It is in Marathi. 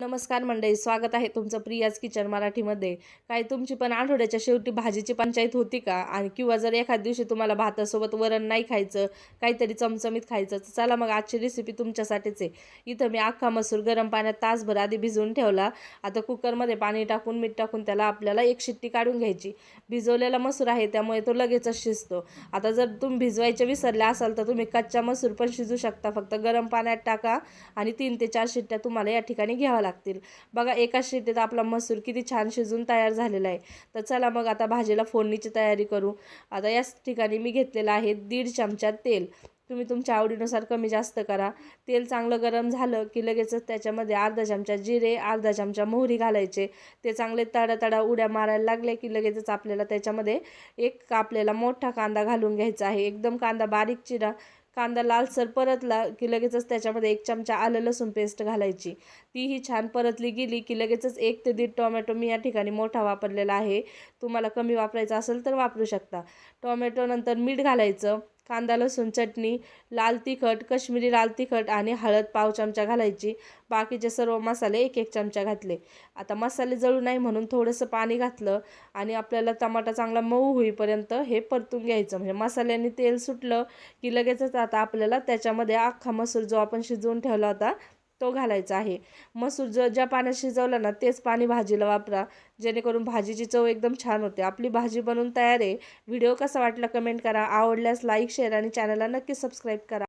नमस्कार मंडळी स्वागत आहे तुमचं प्रियाज किचन मराठीमध्ये. काय तुमची पण आठवड्याच्या शेवटी भाजीची पंचायत होती का? आणि किंवा जर एखाद दिवशी तुम्हाला भातासोबत वरण नाही खायचं काहीतरी चमचमीत खायचं तर चला मग आजची रेसिपी तुमच्यासाठीच आहे. इथं मी अख्खा मसूर गरम पाण्यात तासभर आधी भिजवून ठेवला. आता कुकरमध्ये पाणी टाकून मीठ टाकून त्याला आपल्याला एक शिट्टी काढून घ्यायची. भिजवलेला मसूर आहे त्यामुळे तो लगेचच शिजतो. आता जर तुम्ही भिजवायचे विसरले असाल तर तुम्ही कच्चा मसूर पण शिजू शकता. फक्त गरम पाण्यात टाका आणि तीन ते चार शिट्ट्या तुम्हाला या ठिकाणी घ्याव्या लागतील. बघा एका शिट्टीत आपला मसूर किती छान शिजून तयार झालेला आहे. तर चला मग आता भाजीला फोडणीची तयारी करू. आता याच ठिकाणी मी घेतलेलं आहे दीड चमचा तेल. तुम्ही तुमच्या आवडीनुसार कमी जास्त करा. तेल चांगलं गरम झालं की लगेचच त्याच्यामध्ये अर्धा चमचा जिरे अर्धा चमचा मोहरी घालायचे. ते चांगले तडातडा उड्या मारायला लागले की लगेचच आपल्याला त्याच्यामध्ये एक आपल्याला मोठा कांदा घालून घ्यायचा आहे. एकदम कांदा बारीक चिरा. कांदा लालसर परतला की लगेचच त्याच्यामध्ये एक चमचा आलं लसूण पेस्ट घालायची. तीही छान परतली गेली की लगेचच एक ते दीड टोमॅटो मी या ठिकाणी मोठा वापरलेला आहे. तुम्हाला कमी वापरायचा असेल तर वापरू शकता. टोमॅटो नंतर मीठ घालायचं. कांदा लसूण चटणी लाल तिखट कश्मीरी लाल तिखट आणि हळद पाव चमचा घालायची. बाकीचे सर्व मसाले एक एक चमचा घातले. आता मसाले जळू नाही म्हणून थोडंसं पाणी घातलं आणि आपल्याला टमाटा चांगला मऊ होईपर्यंत हे परतून घ्यायचं. म्हणजे मसाल्याने तेल सुटलं की लगेचच आता आपल्याला त्याच्यामध्ये अख्खा मसूर जो आपण शिजवून ठेवला होता तो घालायचा आहे. मसूर ज ज्या पाण्यात शिजवला ना तेच पाणी भाजीला वापरा. जेणेकरून भाजीची चव एकदम छान होते. आपली भाजी बनवून तयार आहे. व्हिडिओ कसा वाटला कमेंट करा. आवडल्यास लाईक शेअर आणि चॅनलला नक्की सबस्क्राईब करा.